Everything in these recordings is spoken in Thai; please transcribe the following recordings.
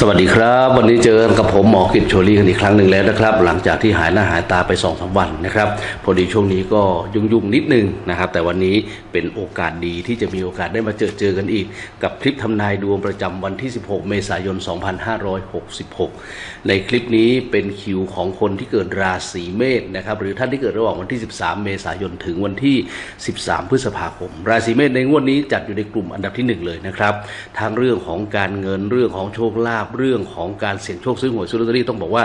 สวัสดีครับ วันนี้เจอกันกับผมหมอกิจโชลี่กันอีกครั้งหนึ่งแล้วนะครับ หลังจากที่หายหน้าหายตาไป2อสวันนะครับ พอดีช่วงนี้ก็ยุ่งๆนิดนึงนะครับ แต่วันนี้เป็นโอกาสดีที่จะมีโอกาสได้มาเจอเจอกันอีก กับคลิปทำนายดวงประจำวันที่ 16 เมษายน 2566 ในคลิปนี้เป็นคิวของคนที่เกิดราศีเมษนะครับ หรือท่านที่เกิดระหว่างวันที่ 13 เมษายนถึงวันที่ 13 พฤษภาคม ราศีเมษในงวดนี้จัดอยู่ในกลุ่มอันดับที่หนึ่งเลยนะครับทั้งเรื่องของการเงินเรื่องของโชคลาภเรื่องของการเสี่ยงโชคซื้อหวยซื้อลอตเตอรี่ต้องบอกว่า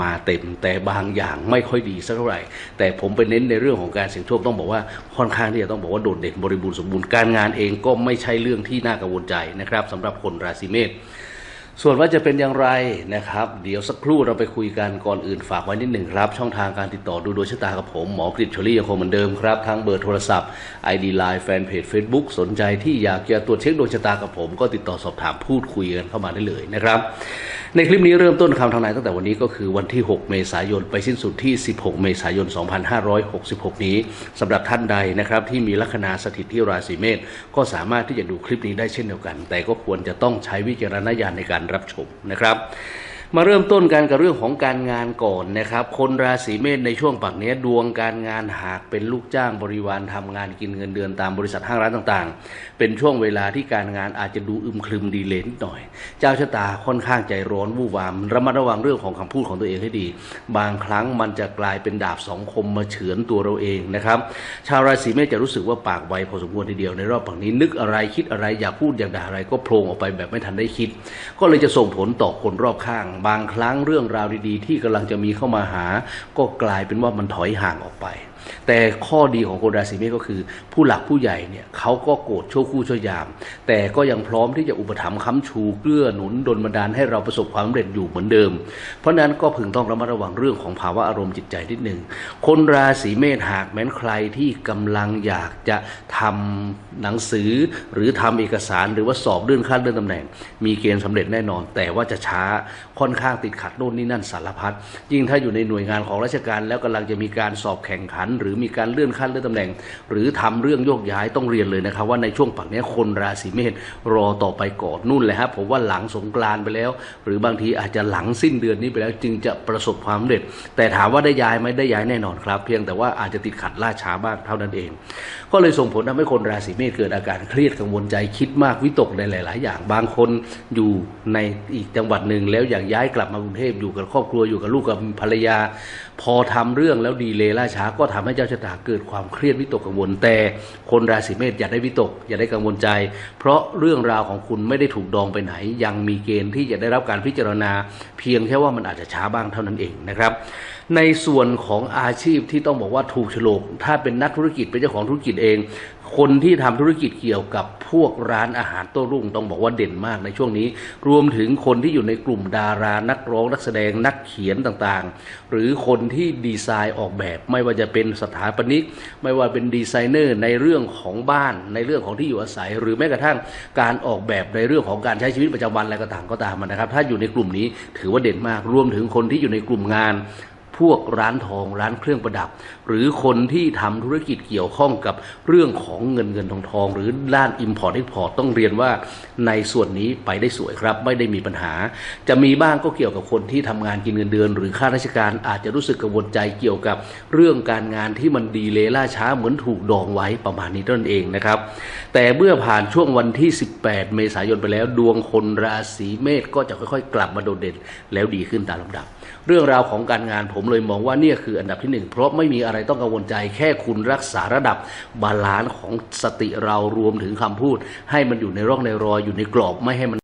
มาเต็มแต่บางอย่างไม่ค่อยดีสักเท่าไหร่ แต่ผมไปเน้นในเรื่องของการเสี่ยงโชคต้องบอกว่าค่อนข้างที่จะต้องบอกว่าโดดเด่นบริบูรณ์สมบูรณ์การงานเองก็ไม่ใช่เรื่องที่น่ากังวลใจนะครับสำหรับคนราศีเมษ ส่วนว่าจะเป็นอย่างไรนะครับ เดี๋ยวสักครู่เราไปคุยกันก่อนอื่นฝากไว้นิดหนึ่งครับ ช่องทางการติดต่อดูดวงชะตากับผม หมอกฤษชลี่ยังคงเหมือนเดิมครับ ทั้งเบอร์โทรศัพท์ ID Line แฟนเพจ Facebook สนใจที่อยากจะตรวจเช็คดวงชะตากับผม ก็ติดต่อสอบถามพูดคุยกันเข้ามาได้เลยนะครับ ในคลิปนี้เริ่มต้นคำทำนายตั้งแต่วันนี้ก็คือวันที่ 6 เมษายน ไปสิ้นสุดที่ 16 เมษายน 2566 นี้สำหรับท่านใดนะครับที่มีลัคนาสถิตที่ราศีเมษก็สามารถที่จะดูคลิปนี้ได้เช่นเดียวกัน แต่ก็ควรจะต้องใช้วิจารณญาณในการรับชมนะครับ มาเริ่มต้นกันกับเรื่องของการงานก่อนนะครับ คนราศีเมษในช่วงปักเนี้ดวงการงานหากเป็นลูกจ้างบริวารทำงานกินเงินเดือนตามบริษัทห้างร้านต่างๆ เป็นช่วงเวลาที่การงานอาจจะดูอึมครึมดีเลนหน่อย เจ้าชะตาค่อนข้างใจร้อนวู่วามระมัดระวังเรื่องของคำพูดของตัวเองให้ดี บางครั้งมันจะกลายเป็นดาบสองคมมาเฉือนตัวเราเองนะครับชาวราศีเมษจะรู้สึกว่าปากไวพอสมควรทีเดียวในรอบปักนี้นึกอะไรคิดอะไรอยากพูดอยากด่าอะไรก็โพลงออกไปแบบไม่ทันได้คิด ก็เลยจะส่งผลต่อคนรอบข้างบางครั้งเรื่องราวดี ๆ ที่กำลังจะมีเข้ามาหา ก็กลายเป็นว่ามันถอยห่างออกไป แต่ข้อดีของคนราศีเมษก็คือ ผู้หลักผู้ใหญ่เนี่ยเขาก็โกรธชั่วคู่ชั่วยาม แต่ก็ยังพร้อมที่จะอุปถัมภ์ค้ำชูเกื้อหนุนดลบันดาลให้เราประสบความสำเร็จอยู่เหมือนเดิม เพราะนั้นก็พึงต้องระมัดระวังเรื่องของภาวะอารมณ์จิตใจนิดหนึ่งคนราศีเมษหากแม้นใครที่กำลังอยากจะทำหนังสือหรือทำเอกสารหรือว่าสอบเลื่อนขั้นเลื่อนตำแหน่ง มีเกณฑ์สำเร็จแน่นอน แต่ว่าจะช้าค่อนข้างติดขัดโน่นนี่นั่นสารพัดยิ่งถ้าอยู่ในหน่วยงานของราชการแล้วกำลังจะมีการสอบแข่งขันหรือมีการเลื่อนขั้นเลื่อนตำแหน่ง หรือทำเรื่องโยกย้ายต้องเรียนเลยนะครับ ว่าในช่วงปักนี้คนราศีเมษรอต่อไปก่อนนู่นเลยครับผมว่าหลังสงกรานไปแล้ว หรือบางทีอาจจะหลังสิ้นเดือนนี้ไปแล้วจึงจะประสบความสำเร็จ แต่ถามว่าได้ย้ายไหมได้ย้ายแน่นอนครับ เพียงแต่ว่าอาจจะติดขัดล่าช้าบ้างเท่านั้นเอง ก็เลยส่งผลทำให้คนราศีเมษเกิดอาการเครียดกังวลใจคิดมากวิตกในหลาย ๆ อย่างบางคนอยู่ในอีกจังหวัดหนึ่งแล้วอยากย้ายกลับมากรุงเทพอยู่กับครอบครัวอยู่กับลูกกับภรรยา พอทำเรื่องแล้วดีเลยล่าช้าก็ทำให้เจ้าชะตาเกิดความเครียดวิตกกังวล แต่คนราศีเมษอย่าได้วิตก อย่าได้กังวลใจ เพราะเรื่องราวของคุณไม่ได้ถูกดองไปไหน ยังมีเกณฑ์ที่จะได้รับการพิจารณา เพียงแค่ว่ามันอาจจะช้าบ้างเท่านั้นเองนะครับ ในส่วนของอาชีพที่ต้องบอกว่าถูกโฉลก ถ้าเป็นนักธุรกิจเป็นเจ้าของธุรกิจเอง คนที่ทำธุรกิจเกี่ยวกับพวกร้านอาหารโต้รุ่งต้องบอกว่าเด่นมากในช่วงนี้ รวมถึงคนที่อยู่ในกลุ่มดารานักร้องนักแสดงนักเขียนต่างๆ หรือคนที่ดีไซน์ออกแบบ ไม่ว่าจะเป็นสถาปนิก ไม่ว่าเป็นดีไซเนอร์ในเรื่องของบ้านในเรื่องของที่อยู่อาศัย หรือแม้กระทั่งการออกแบบในเรื่องของการใช้ชีวิตประจำวันอะไรก็ตามก็ตามนะครับ ถ้าอยู่ในกลุ่มนี้ถือว่าเด่นมากรวมถึงคนที่อยู่ในกลุ่มงาน พวกร้านทองร้านเครื่องประดับ หรือคนที่ทำธุรกิจเกี่ยวข้องกับเรื่องของเงินเงินทองทองหรือด้าน Import Export ต้องเรียนว่าในส่วนนี้ไปได้สวยครับ ไม่ได้มีปัญหา จะมีบ้างก็เกี่ยวกับคนที่ทำงานกินเงินเดือน หรือข้าราชการอาจจะรู้สึกกังวลใจเกี่ยวกับเรื่องการงานที่มันดีเลยล่าช้าเหมือนถูกดองไว้ประมาณนี้นั่นเองนะครับแต่เมื่อผ่านช่วงวันที่ 18 เมษายนไปแล้ว ดวงคนราศีเมษก็จะค่อยๆ กลับมาโดดเด่นแล้วดีขึ้นตามลำดับ เรื่องราวของการงานผมเลยมองว่าเนี่ยคืออันดับที่หนึ่งเพราะไม่มีอะไรต้องกังวลใจ แค่คุณรักษาระดับบาลานซ์ของสติเรารวมถึงคำพูด ให้มันอยู่ในร่องในรอยอยู่ในกรอบไม่ให้มัน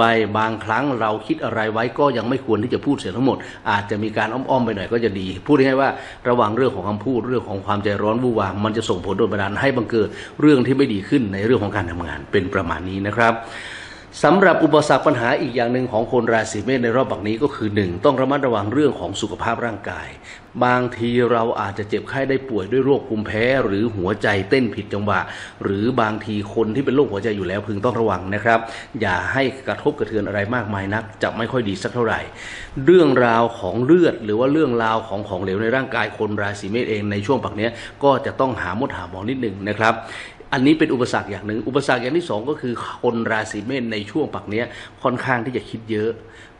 ไปบางครั้งเราคิดอะไรไว้ก็ยังไม่ควรที่จะพูดเสียทั้งหมด อาจจะมีการอ้อมๆไปหน่อยก็จะดี พูดง่ายๆว่าระวังเรื่องของคำพูดเรื่องของความใจร้อนวู่วามมันจะส่งผลโดนบันดาลให้บังเกิดเรื่องที่ไม่ดีขึ้นในเรื่องของการทำงานเป็นประมาณนี้นะครับ สำหรับอุปสรรคปัญหาอีกอย่างหนึ่งของคนราศีเมษในรอบบักนี้ก็คือหนึ่งต้องระมัดระวังเรื่องของสุขภาพร่างกาย บางทีเราอาจจะเจ็บไข้ได้ป่วยด้วยโรคภูมิแพ้ หรือหัวใจเต้นผิดจังหวะ หรือบางทีคนที่เป็นโรคหัวใจอยู่แล้วพึงต้องระวังนะครับ อย่าให้กระทบกระเทือนอะไรมากมายนัก จะไม่ค่อยดีสักเท่าไหร่ เรื่องราวของเลือด หรือว่าเรื่องราวของของเหลวในร่างกายคนราศีเมษเองในช่วงปักนี้ก็จะต้องหามดหาหมอนิดหนึ่งนะครับ อันนี้เป็นอุปสรรคอย่างหนึ่ง อุปสรรคอย่างที่สองก็คือคนราศีเมษในช่วงปักเนี้ยค่อนข้างที่จะคิดเยอะ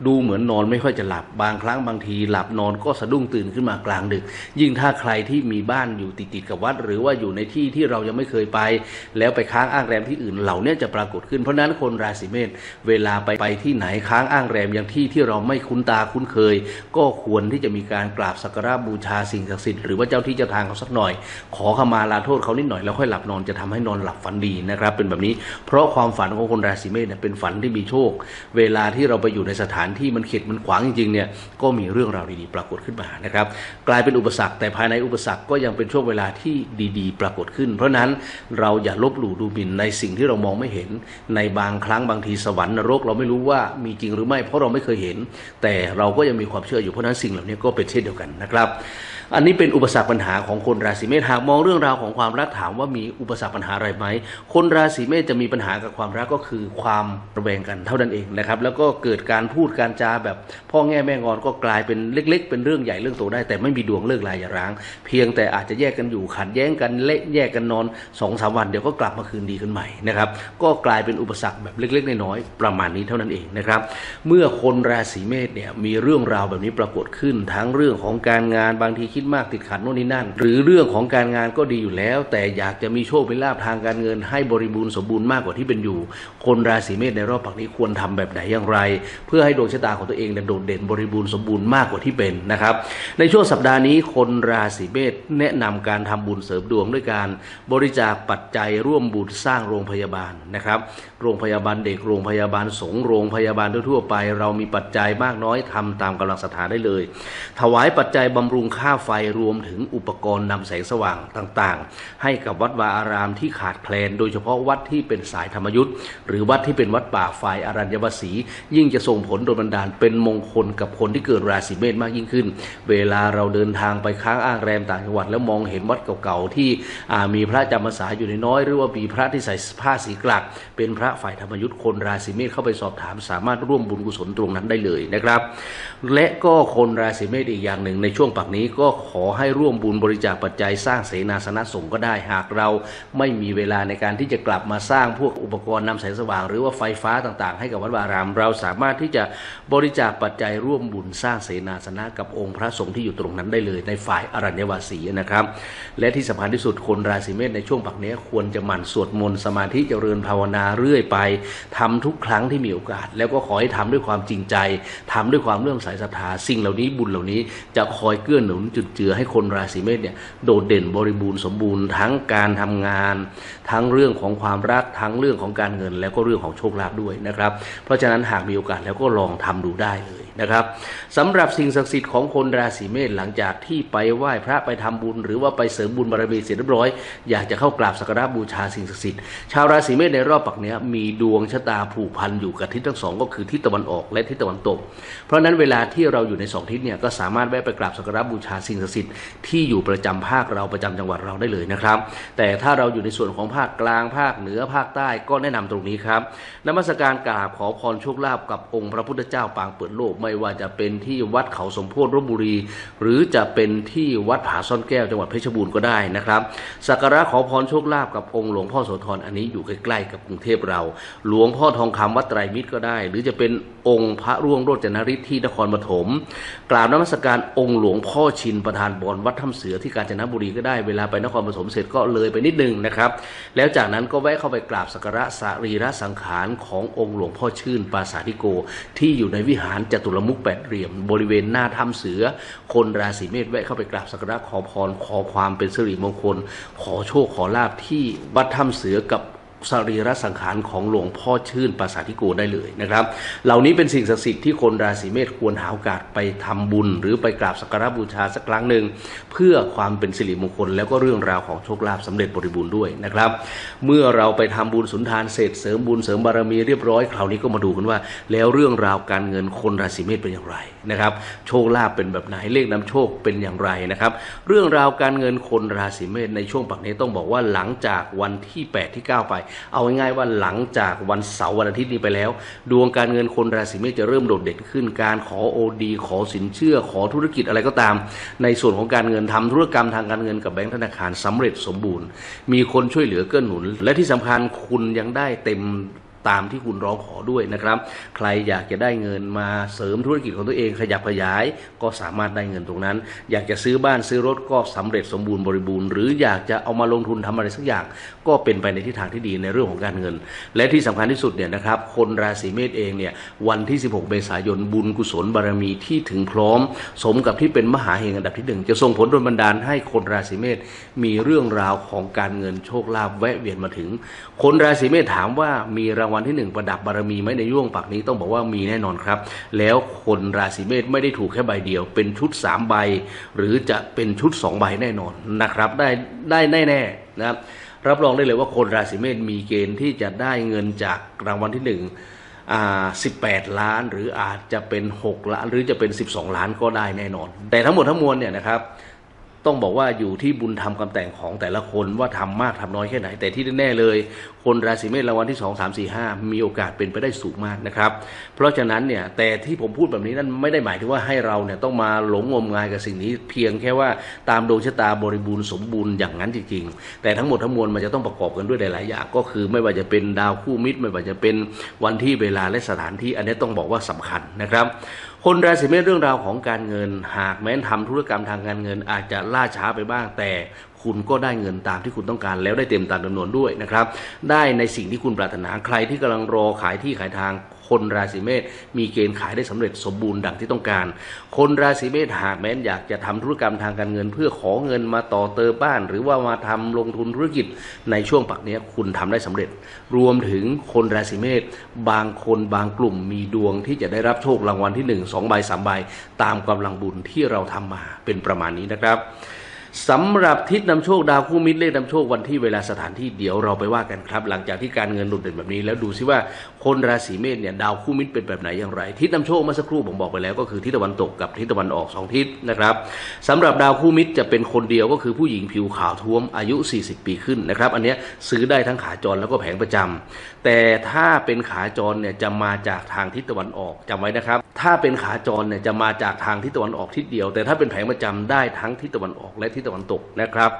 ดูเหมือนนอนไม่ค่อยจะหลับบางครั้งบางที หลับนอนก็สะดุ้งตื่นขึ้นมากลางดึก ยิ่งถ้าใครที่มีบ้านอยู่ติดติดกับวัด หรือว่าอยู่ในที่ที่เรายังไม่เคยไป แล้วไปค้างอ้างแรมที่อื่นเหล่านี้จะปรากฏขึ้นเพราะนั้นคนราศีเมษเวลาไปไปที่ไหนค้างอ้างแรมอย่างที่ที่เราไม่คุ้นตาคุ้นเคย ก็ควรที่จะมีการกราบสักการะบูชาสิ่งศักดิ์สิทธิ์หรือว่าเจ้าที่เจ้าทางเขาสักหน่อย ขอขมาลาโทษเขานิดหน่อยแล้วค่อยหลับนอนจะทำให้นอนหลับฝันดีนะครับ เป็นแบบนี้ เพราะความฝันของคนราศีเมษเนี่ยเป็นฝันที่มีโชค เวลาที่เราไปอยู่ในสถานที่มันเข็ดมันขวางจริงๆเนี่ยก็มีเรื่องราวดีๆปรากฏขึ้นมานะครับ กลายเป็นอุปสรรคแต่ภายในอุปสรรคก็ยังเป็นช่วงเวลาที่ดีๆ ปรากฏขึ้น เพราะนั้นเราอย่าลบหลู่ดูหมิ่นในสิ่งที่เรามองไม่เห็น ในบางครั้งบางทีสวรรค์นรกเราไม่รู้ว่ามีจริงหรือไม่เพราะเราไม่เคยเห็น แต่เราก็ยังมีความเชื่ออยู่เพราะนั้นสิ่งเหล่านี้ก็เป็นเช่นเดียวกันนะครับ อันนี้เป็นอุปสรรคปัญหาของคนราศีเมษหากมองเรื่องราวของความรักถามว่ามีอุปสรรคปัญหาอะไรไหมคนราศีเมษจะมีปัญหากับความรักก็คือความระแวงกันเท่านั้นเองนะครับแล้วก็เกิดการพูดการจาแบบพ่อแง่แม่งอนก็กลายเป็นเล็ก ๆ เป็นเรื่องใหญ่เรื่องโตได้ แต่ไม่มีดวงเลิกลายอย่าร้าง เพียงแต่อาจจะแยกกันอยู่ขัดแย้งกันเละแยกกันนอนสองสามวันเดี๋ยวก็กลับมาคืนดีกันใหม่นะครับก็กลายเป็นอุปสรรคแบบเล็ก ๆ น้อยๆประมาณนี้เท่านั้นเองนะครับเมื่อคนราศีเมษเนี่ยมีเรื่องราวแบบนี้ปรากฏขึ้นทั้งเรื่องของการงานบางทีคิดมากติดขัดโน่นนี่นั่น หรือเรื่องของการงานก็ดีอยู่แล้ว แต่อยากจะมีโชคเป็นลาภทางการเงิน ให้บริบูรณ์สมบูรณ์มากกว่าที่เป็นอยู่ คนราศีเมษในรอบปักนี้ควรทำแบบไหนอย่างไร เพื่อให้ดวงชะตาของตัวเองโดดเด่นบริบูรณ์สมบูรณ์มากกว่าที่เป็นนะครับในช่วงสัปดาห์นี้คนราศีเมษแนะนำการทำบุญเสริมดวงด้วยการบริจาคปัจจัยร่วมบุญสร้างโรงพยาบาลนะครับ โรงพยาบาลเด็กโรงพยาบาลสงฆ์โรงพยาบาลทั่วไป เรามีปัจจัยมากน้อยทำตามกำลังศรัทธาได้เลย ถวายปัจจัยบำรุงค่าไฟรวมถึงอุปกรณ์นำแสงสว่างต่างๆ ให้กับวัดวาอารามที่ขาดแคลน โดยเฉพาะวัดที่เป็นสายธรรมยุทธ์หรือวัดที่เป็นวัดป่าฝ่ายอรัญญวสี ยิ่งจะส่งผลโดนบันดาลเป็นมงคลกับคนที่เกิดราศีเมษมากยิ่งขึ้น เวลาเราเดินทางไปค้างอ้างแรมต่างจังหวัด แล้วมองเห็นวัดเก่าๆที่มีพระจำพรรษาอยู่ในน้อย หรือว่ามีพระที่ใส่ผ้าสีกลักเป็นพระฝ่ายธรรมยุทธ์คนราศีเมษเข้าไปสอบถาม สามารถร่วมบุญกุศลตรงนั้นได้เลยนะครับ และก็คนราศีเมษอีกอย่างหนึ่งในช่วงปักนี้ก็ขอให้ร่วมบุญบริจาคปัจจัยสร้างเสนาสนะสงฆ์ก็ได้ หากเราไม่มีเวลาในการที่จะกลับมาสร้างพวกอุปกรณ์นำแสงสว่าง หรือว่าไฟฟ้าต่างๆ ให้กับวัดวาราม เราสามารถที่จะบริจาคปัจจัยร่วมบุญสร้างเสนาสนะกับองค์พระสงฆ์ที่อยู่ตรงนั้นได้เลย ในฝ่ายอรัญญวาสีนะครับ และที่สำคัญที่สุดคนราศีเมษในช่วงปักนี้ควรจะหมั่นสวดมนต์สมาธิเจริญภาวนาเรื่อยไปทำทุกครั้งที่มีโอกาส แล้วก็ขอให้ทำด้วยความจริงใจทำด้วยความเลื่อมใสศรัทธาสิ่งเหล่านี้บุญเหล่านี้จะคอยเกื้อหนุนจุดเจือให้คนราศีเมษเนี่ยโดดเด่นบริบูรณ์สมบูรณ์ ทั้งการทำงาน ทั้งเรื่องของความรักทั้งเรื่องของการเงิน แล้วก็เรื่องของโชคลาภด้วยนะครับ เพราะฉะนั้นหากมีโอกาสแล้วก็ลองทำดูได้เลย นะครับสำหรับสิ่งศักดิ์สิทธิ์ของคนราศีเมษหลังจากที่ไปไหว้พระไปทำบุญ หรือว่าไปเสริมบุญบารมีเสร็จเรียบร้อย อยากจะเข้ากราบสักการะบูชาสิ่งศักดิ์สิทธิ์ชาวราศีเมษในรอบปักเนี้ยมีดวงชะตาผูกพันอยู่กับทิศทั้งสองก็คือทิศตะวันออกและทิศตะวันตก เพราะนั้นเวลาที่เราอยู่ในสองทิศเนี่ยก็สามารถแวะไปกราบสักการะบูชาสิ่งศักดิ์สิทธิ์ที่อยู่ประจำภาคเราประจำจังหวัดเราได้เลยนะครับ แต่ถ้าเราอยู่ในส่วนของภาคกลางภาคเหนือภาคใต้ก็แนะนำตรงนี้ครับนมัสการกราบขอพรโชคลาภกับองค์พระพุทธเจ้าปางเปิดโลกไม่ว่าจะเป็นที่วัดเขาสมโพธิรบบุรี หรือจะเป็นที่วัดผาซ่อนแก้วจังหวัดเพชรบูรณ์ก็ได้นะครับสักการะขอพรโชคลาภกับองค์หลวงพ่อโสธรอันนี้อยู่ใกล้ๆกับกรุงเทพเรา หลวงพ่อทองคำวัดไตรมิตรก็ได้ หรือจะเป็นองค์พระร่วงโรจนฤทธิ์ที่นครปฐมกราบนมัสการองค์หลวงพ่อชินประธานบอนวัดถ้ำเสือที่กาญจนบุรีก็ได้เวลาไปนครปฐมเสร็จก็เลยไปนิดนึงนะครับ แล้วจากนั้นก็แวะเข้าไปกราบสักการะสรีระสังขารขององค์หลวงพ่อชื่นปราสาทธิโก ที่อยู่ในวิหารจตุลมุกแปดเหลี่ยม บริเวณหน้าถ้ำเสือ คนราศีเมษแวะเข้าไปกราบสักการะขอพรขอความเป็นสิริมงคล ขอโชคขอลาบที่วัดถ้ำเสือกับ สรีระสังขารของหลวงพ่อชื่นปราสาทธิโกได้เลยนะครับ เหล่านี้เป็นสิ่งศักดิ์สิทธิ์ที่คนราศีเมษควรหาโอกาสไปทำบุญ หรือไปกราบสักการะบูชาสักครั้งหนึ่งเพื่อความเป็นสิริมงคล แล้วก็เรื่องราวของโชคลาภสำเร็จบริบูรณ์ด้วยนะครับ เมื่อเราไปทำบุญสุนทานเสร็จเสริมบุญเสริมบารมีเรียบร้อยคราวนี้ก็มาดูกันว่า แล้วเรื่องราวการเงินคนราศีเมษเป็นอย่างไรนะครับ โชคลาภเป็นแบบไหนเลขนำโชคเป็นอย่างไรนะครับ เรื่องราวการเงินคนราศีเมษในช่วงปักนี้ต้องบอกว่าหลังจากวันที่ 8 ที่ 9 ไปเอาง่ายๆว่าหลังจากวันเสาร์วันอาทิตย์นี้ไปแล้ว ดวงการเงินคนราศีเมษจะเริ่มโดดเด่นขึ้น การขอโอดีขอสินเชื่อขอธุรกิจอะไรก็ตาม ในส่วนของการเงินทำธุรกรรมทางการเงินกับแบงก์ธนาคารสำเร็จสมบูรณ์ มีคนช่วยเหลือเกื้อหนุน และที่สำคัญคุณยังได้เต็ม ตามที่คุณร้องขอด้วยนะครับ ใครอยากจะได้เงินมาเสริมธุรกิจของตัวเองขยับขยาย ก็สามารถได้เงินตรงนั้น อยากจะซื้อบ้านซื้อรถก็สำเร็จสมบูรณ์บริบูรณ์หรืออยากจะเอามาลงทุนทำอะไรสักอย่าง ก็เป็นไปในทิศทางที่ดีในเรื่องของการเงิน และที่สำคัญที่สุดเนี่ยนะครับ คนราศีเมษเองเนี่ยวันที่ 16 เมษายนบุญกุศลบารมีที่ถึงพร้อม สมกับที่เป็นมหาเฮงอันดับที่หนึ่งจะส่งผลโดนบันดาลให้คนราศีเมษมีเรื่องราวของการเงินโชคลาภแวะเวียนมาถึง คนราศีเมษถามว่ามีรางวัลที่หนึ่งประดับบารมีไหมในย่วงปักนี้ต้องบอกว่ามีแน่นอนครับ แล้วคนราศีเมษไม่ได้ถูกแค่ใบเดียว เป็นชุด 3 ใบ หรือจะเป็นชุด 2 ใบแน่นอนนะครับ ได้ได้แน่แน่ๆนะครับรับรองได้เลยว่าคนราศีเมษมีเกณฑ์ที่จะได้เงินจากรางวัลที่หนึ่งอ่า18ล้านหรืออาจจะเป็น 6 ล้านหรือจะเป็น 12 ล้านก็ได้แน่นอน แต่ทั้งหมดทั้งมวลเนี่ยนะครับ ต้องบอกว่าอยู่ที่บุญทำกำแต่งของแต่ละคนว่าทำมากทำน้อยแค่ไหน แต่ที่แน่เลย คนราศีเมษรางวัลที่ 2 3 4 5 มีโอกาสเป็นไปได้สูงมากนะครับ เพราะฉะนั้นเนี่ยแต่ที่ผมพูดแบบนี้นั้นไม่ได้หมายถึงว่าให้เราเนี่ยต้องมาหลงงมงายกับสิ่งนี้ เพียงแค่ว่าตามดวงชะตาบริบูรณ์สมบูรณ์อย่างนั้นจริงๆ แต่ทั้งหมดทั้งมวลมันจะต้องประกอบกันด้วยหลายๆอย่างก็คือไม่ว่าจะเป็นดาวคู่มิตร ไม่ว่าจะเป็นวันที่เวลาและสถานที่อันนี้ต้องบอกว่าสำคัญนะครับ คนราศีเมษเรื่องราวของการเงิน หากแม้นทำธุรกรรมทางการเงิน อาจจะล่าช้าไปบ้าง แต่คุณก็ได้เงินตามที่คุณต้องการแล้วได้เต็มตามจำนวนด้วยนะครับ ได้ในสิ่งที่คุณปรารถนาใครที่กำลังรอขายที่ขายทาง คนราศีเมษมีเกณฑ์ขายได้สำเร็จสมบูรณ์ดังที่ต้องการ คนราศีเมษหากแม้นอยากจะทำธุรกรรมทางการเงิน เพื่อขอเงินมาต่อเติมบ้าน หรือว่ามาทำลงทุนธุรกิจในช่วงปักนี้คุณทำได้สำเร็จ รวมถึงคนราศีเมษบางคนบางกลุ่มมีดวงที่จะได้รับโชครางวัลที่ 1 2ใบ3ใบตามกำลังบุญที่เราทำมาเป็นประมาณนี้นะครับ สำหรับทิศนำโชคดาวคู่มิตรเลขนำโชควันที่เวลาสถานที่เดี๋ยวเราไปว่ากันครับ หลังจากที่การเงินโดดเด่นแบบนี้ แล้วดูซิว่าคนราศีเมษเนี่ยดาวคู่มิตรเป็นแบบไหนอย่างไร ทิศนำโชคเมื่อสักครู่ผมบอกไปแล้วก็คือทิศตะวันตกกับทิศตะวันออกสองทิศนะครับสำหรับดาวคู่มิตรจะเป็นคนเดียวก็คือผู้หญิงผิวขาวท้วมอายุ 40 ปีขึ้นนะครับอันเนี้ยซื้อได้ทั้งขาจรแล้วก็แผงประจำแต่ถ้าเป็นขาจรเนี่ยจะมาจากทางทิศตะวันออกจำไว้นะครับ ถ้าเป็นขาจรเนี่ยจะมาจากทางทิศตะวันออกทิศเดียว แต่ถ้าเป็นแผงประจำได้ทั้งทิศตะวันออกและทิศตะวันตกนะครับ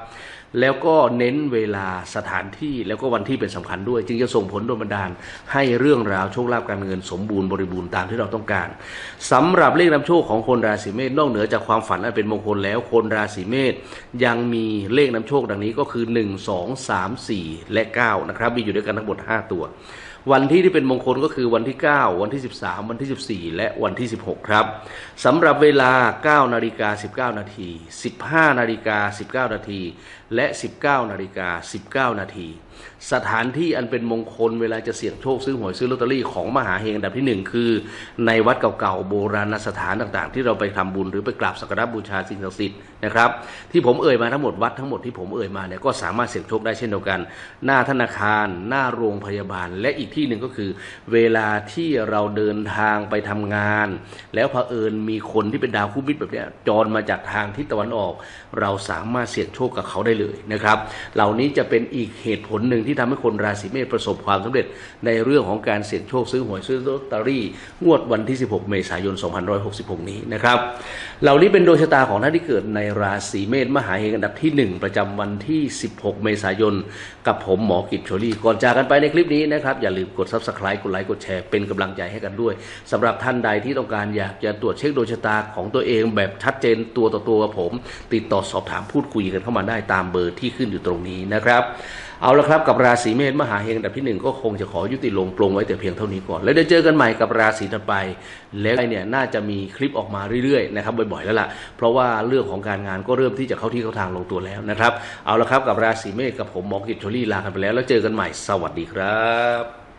แล้วก็เน้นเวลาสถานที่แล้วก็วันที่เป็นสำคัญด้วย จึงจะส่งผลโดนบันดาล ให้เรื่องราวโชคลาภการเงินสมบูรณ์บริบูรณ์ตามที่เราต้องการสำหรับเลขนำโชคของคนราศีเมษนอกเหนือจากความฝันอันเป็นมงคลแล้วคนราศีเมษยังมีเลขนำโชคดังนี้ก็คือ 1 2 3 4 และ 9 นะครับมีอยู่ด้วยกันทั้งหมด 5 ตัว วันที่ที่เป็นมงคลก็คือวันที่ 9 วันที่ 13 วันที่ 14 และวันที่ 16 ครับสำหรับเวลา 9 นาฬิกา 19 นาที 15 นาฬิกา 19 นาที และ 19 นาฬิกา 19 นาที สถานที่อันเป็นมงคลเวลาจะเสี่ยงโชคซื้อหวยซื้อลอตเตอรี่ของมหาเฮงอันดับที่ 1 คือ ในวัดเก่าๆโบราณสถานต่างๆ ที่เราไปทำบุญหรือไปกราบสักการะบูชาสิ่งศักดิ์สิทธิ์นะครับที่ผมเอ่ยมาทั้งหมดวัดทั้งหมดที่ผมเอ่ยมาเนี่ยก็สามารถเสี่ยงโชคได้เช่นเดียวกัน หน้าธนาคาร หน้าโรงพยาบาลและอีกที่หนึ่งก็คือ เวลาที่เราเดินทางไปทำงาน แล้วเผอิญมีคนที่เป็นดาวคู่มิตรแบบนี้จรมาจากทางทิศตะวันออก เราสามารถเสี่ยงโชคกับเขาได้เลยนะครับ เหล่านี้จะเป็นอีกเหตุผลหนึ่งที่ทำให้คนราศีเมษประสบความสำเร็จในเรื่องของการเสี่ยงโชคซื้อหวยซื้อลอตเตอรี่ งวดวันที่ 16 เมษายน 2566 นี้นะครับ เหล่านี้เป็นดวงชะตาของท่านที่เกิดในราศีเมษมหาเฮงอันดับที่ 1 ประจำวันที่ 16 เมษายน กับผมหมอกิจโชลี่ก่อนจากกันไปในคลิปนี้นะครับอย่าลืมกด subscribe กดไลค์กดแชร์เป็นกำลังใจให้กันด้วยสำหรับท่านใดที่ต้องการอยากจะตรวจเช็คดวงชะตาของตัวเองแบบชัดเจนตัวต่อตัวกับผม ติดต่อสอบถามพูดคุยกันเข้ามาได้ตามเบอร์ที่ขึ้นอยู่ตรงนี้นะครับ เอาละครับกับราศีเมษมหาเฮงอันดับที่หนึ่งก็คงจะขอยุติลงปลงไว้แต่เพียงเท่านี้ก่อน แล้วเดี๋ยวเจอกันใหม่กับราศีถัดไป แล้วเนี่ยน่าจะมีคลิปออกมาเรื่อยๆนะครับบ่อยๆแล้วล่ะเพราะว่าเรื่องของการงานก็เริ่มที่จะเข้าที่เข้าทางลงตัวแล้วนะครับเอาละครับกับราศีเมษกับผมหมอกิจโชลี่ลากันไปแล้วแล้วเจอกันใหม่สวัสดีครับ